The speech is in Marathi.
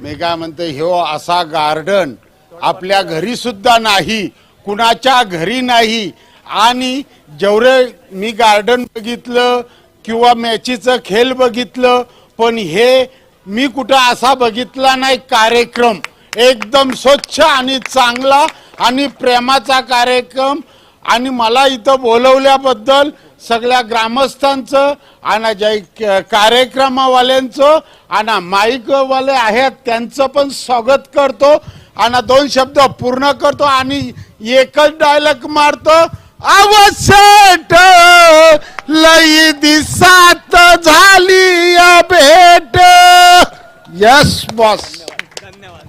मी काय म्हणते ह्यो असा गार्डन आपल्या घरी सुद्धा नाही कुणाच्या घरी नाही. आणि जेवढे मी गार्डन बघितलं किंवा मॅचीचं खेळ बघितलं पण हे मी कुठं असा बघितला नाही कार्यक्रम. एकदम स्वच्छ आणि चांगला आणि प्रेमाचा कार्यक्रम आणि मला इथं बोलवल्याबद्दल सगळ्या ग्रामस्थांचं आणि जे कार्यक्रमवाल्यांचं आणि माईकवाले आहेत त्यांचं पण स्वागत करतो. आणि दोन शब्द पूर्ण करतो आणि एकच डायलॉग मारतो. आवश्यक लई दिसात झाली या भेट. यस बॉस धन्यवाद.